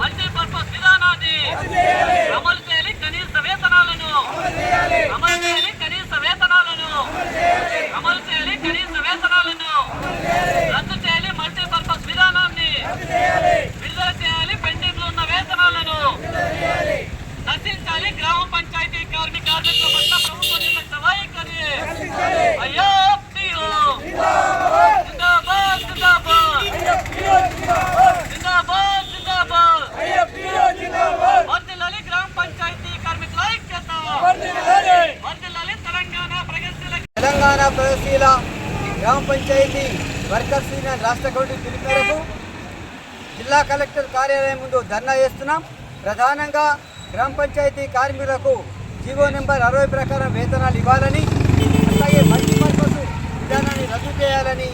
Multipurpose విధానాన్ని అమలు చేయాలి. కనీస వేతనాలను అమలు చేయాలి. కనీస వేతనాలను అమలు చేయాలి. కనీస వేతనాలను రద్దు చేయాలి. మల్టీపర్పస్ విధానాన్ని విడుదల చేయాలి. పెండింగ్లో ఉన్న వేతనాలను నశించాలి. గ్రామ పంచాయతీ కార్మిక కార్మికుల పట్ల ప్రభుత్వ వైఖరి అయ్యో తెలంగాణ ప్రగతిశీల గ్రామ పంచాయతీ వర్కర్స్ యూనియన్ రాష్ట్ర కమిటీ పిలుపు మేరకు జిల్లా కలెక్టర్ కార్యాలయం ముందు ధర్నా చేస్తున్నాం. ప్రధానంగా గ్రామ పంచాయతీ కార్మికులకు జీవో నెంబర్ అరవై ప్రకారం వేతనాలు ఇవ్వాలని అలాగే మల్టీపర్పస్ విధానాన్ని రద్దు చేయాలని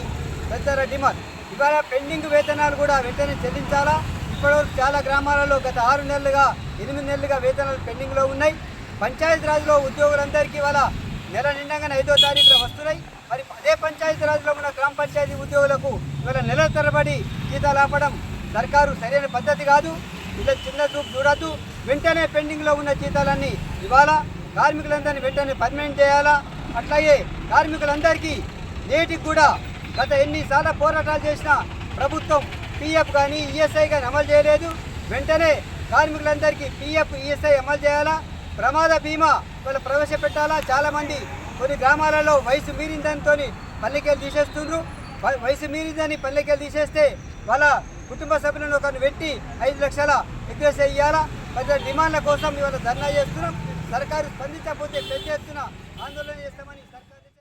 తదితర డిమాండ్. ఇవాళ పెండింగ్ వేతనాలు కూడా వెంటనే చెల్లించాలా? ఇప్పటివరకు చాలా గ్రామాలలో గత ఆరు నెలలుగా ఎనిమిది నెలలుగా వేతనాలు పెండింగ్లో ఉన్నాయి. పంచాయతీరాజ్లో ఉద్యోగులందరికీ ఇవాళ నెల నిండగానే ఐదో తారీఖున వస్తున్నాయి. మరి అదే పంచాయతీరాజ్లో ఉన్న గ్రామ పంచాయతీ ఉద్యోగులకు ఇవాళ నెల తరబడి జీతాలు ఆపడం సర్కారు సరైన పద్ధతి కాదు. ఇలా చిన్న చూపు చూడద్దు. వెంటనే పెండింగ్లో ఉన్న జీతాలన్నీ ఇవాళ కార్మికులందరినీ వెంటనే పర్మనెంట్ చేయాలా? అట్లాగే కార్మికులందరికీ నేటికి కూడా గత ఎన్నిసార్లు పోరాటాలు చేసినా ప్రభుత్వం పిఎఫ్ కానీ ఈఎస్ఐ కానీ అమలు చేయలేదు. వెంటనే కార్మికులందరికీ పిఎఫ్ ఈఎస్ఐ అమలు చేయాలా? ప్రమాద బీమా వాళ్ళు ప్రవేశపెట్టాలా? చాలామంది కొన్ని గ్రామాలలో వయసు మీరిందంతో పల్లెకెళ్ళి తీసేస్తుండ్రు. వ- వయసు మీరిందని పల్లెకెళ్ళి తీసేస్తే వాళ్ళ కుటుంబ సభ్యులను ఒకరిని పెట్టి ఐదు లక్షల ఎగ్రెస్ ఇవ్వాలా పెద్ద డిమాండ్ల కోసం ఇవాళ ధర్నా చేస్తున్నాం. సర్కారు స్పందించకపోతే పెద్ద ఎత్తున ఆందోళన చేస్తామని